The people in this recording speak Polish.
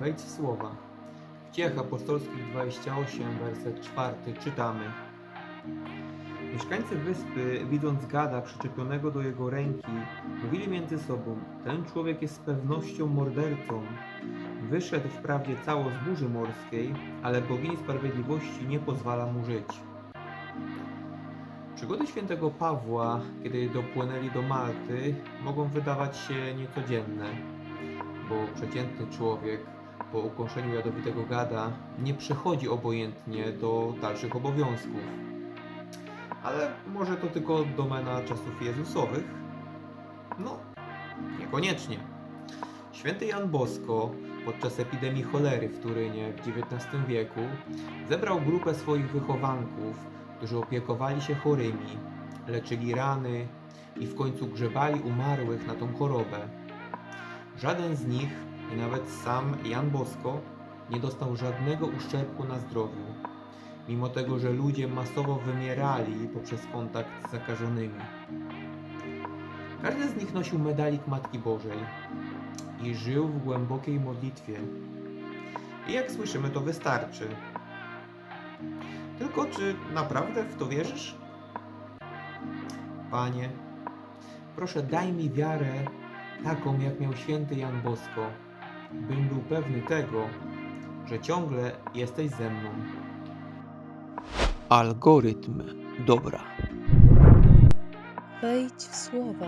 Wejdź w słowa. W Dziejach Apostolskich 28, werset 4 czytamy. Mieszkańcy wyspy, widząc gada przyczepionego do jego ręki, mówili między sobą: Ten człowiek jest z pewnością mordercą. Wyszedł wprawdzie cało z burzy morskiej, ale bogini sprawiedliwości nie pozwala mu żyć. Przygody świętego Pawła, kiedy dopłynęli do Malty, mogą wydawać się niecodzienne, bo przeciętny człowiek po ukąszeniu jadowitego gada nie przechodzi obojętnie do dalszych obowiązków. Ale może to tylko domena czasów Jezusowych? No, niekoniecznie. Święty Jan Bosko podczas epidemii cholery w Turynie w XIX wieku zebrał grupę swoich wychowanków, którzy opiekowali się chorymi, leczyli rany i w końcu grzebali umarłych na tą chorobę. Żaden z nich, i nawet sam Jan Bosko, nie dostał żadnego uszczerbku na zdrowiu, mimo tego, że ludzie masowo wymierali poprzez kontakt z zakażonymi. Każdy z nich nosił medalik Matki Bożej i żył w głębokiej modlitwie. I jak słyszymy, to wystarczy. Tylko czy naprawdę w to wierzysz? Panie, proszę daj mi wiarę taką, jak miał święty Jan Bosko, bym był pewny tego, że ciągle jesteś ze mną. Algorytm dobra. Wejdź w słowa.